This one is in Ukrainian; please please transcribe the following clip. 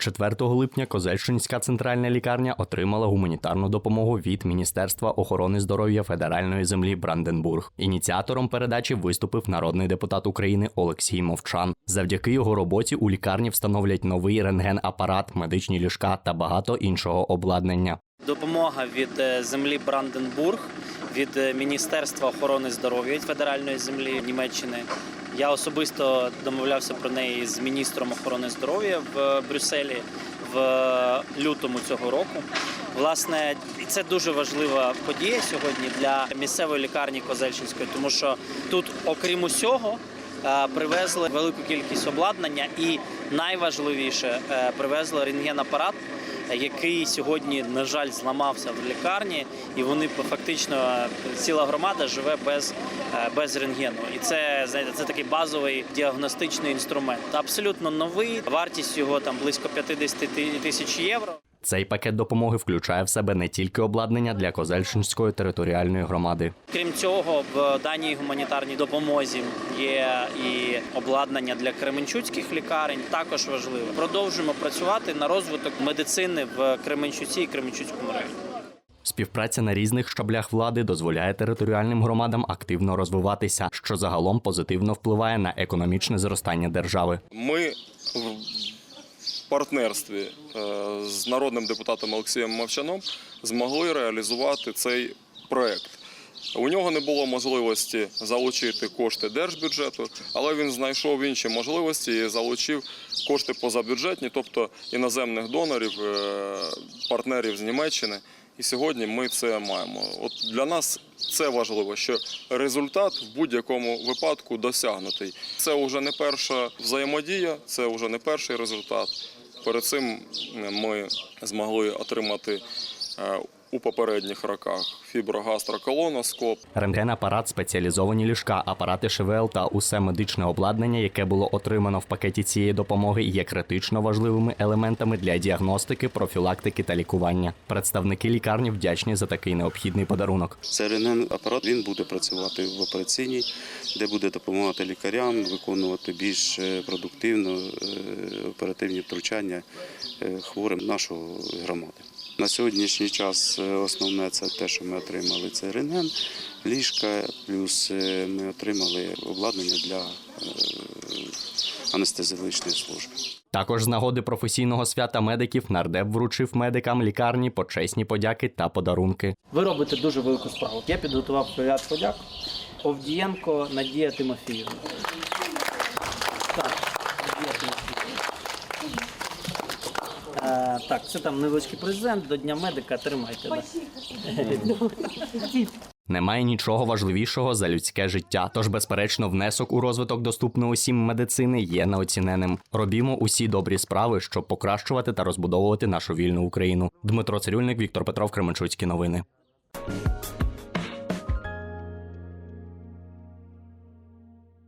4 липня Козельщинська центральна лікарня отримала гуманітарну допомогу від Міністерства охорони здоров'я федеральної землі Бранденбург. Ініціатором передачі виступив народний депутат України Олексій Мовчан. Завдяки його роботі у лікарні встановлять новий рентген-апарат, медичні ліжка та багато іншого обладнання. Допомога від е, землі Бранденбург, від е, Міністерства охорони здоров'я від федеральної землі Німеччини. Я особисто домовлявся про неї з міністром охорони здоров'я в е, Брюсселі в е, лютому цього року. Власне, і це дуже важлива подія сьогодні для місцевої лікарні Козельщинської, тому що тут, окрім усього, привезли велику кількість обладнання і найважливіше е, привезли рентген-апарат, який сьогодні, на жаль, зламався в лікарні, і вони фактично е, ціла громада живе без, е, без рентгену. І це знаєте, це такий базовий діагностичний інструмент. Абсолютно новий. Вартість його там близько 50 тисяч євро. Цей пакет допомоги включає в себе не тільки обладнання для Козельщинської територіальної громади. Крім цього, в даній гуманітарній допомозі є і обладнання для кременчуцьких лікарень. Також важливо. Продовжуємо працювати на розвиток медицини в Кременчуці і Кременчуцькому районі. Співпраця на різних щаблях влади дозволяє територіальним громадам активно розвиватися, що загалом позитивно впливає на економічне зростання держави. Ми партнерстві е, з народним депутатом Олексієм Мовчаном змогли реалізувати цей проект. У нього не було можливості залучити кошти держбюджету, але він знайшов інші можливості і залучив кошти позабюджетні, тобто іноземних донорів, е, партнерів з Німеччини. І сьогодні ми це маємо. От для нас це важливо, що результат в будь-якому випадку досягнутий. Це вже не перша взаємодія, це вже не перший результат. Перед цим ми змогли отримати е, у попередніх роках фіброгастроколоноскоп, Рентген-апарат, спеціалізовані ліжка, апарати ШВЛ та усе медичне обладнання, яке було отримано в пакеті цієї допомоги, є критично важливими елементами для діагностики, профілактики та лікування. Представники лікарні вдячні за такий необхідний подарунок. Це рентген-апарат він буде працювати в операційній, де буде допомагати лікарям виконувати більш е, продуктивно е, оперативні втручання е, хворим нашої громади. На сьогоднішній час е, основне це те, що ми отримали, це рентген, ліжка, плюс е, ми отримали обладнання для е, анестезіологічної служби. Також з нагоди професійного свята медиків нардеп вручив медикам лікарні почесні подяки та подарунки. Ви робите дуже велику справу. Я підготував ряд подяк. Овдієнко Надія Тимофіївна. Так, Надія Тимофіївна. Так, це там невеличкий презент до Дня медика. Тримайте. Немає нічого важливішого за людське життя. Тож, безперечно, внесок у розвиток доступної усім медицини є неоціненим. Робімо усі добрі справи, щоб покращувати та розбудовувати нашу вільну Україну. Дмитро Цирюльник, Віктор Петров, Кременчуцькі новини.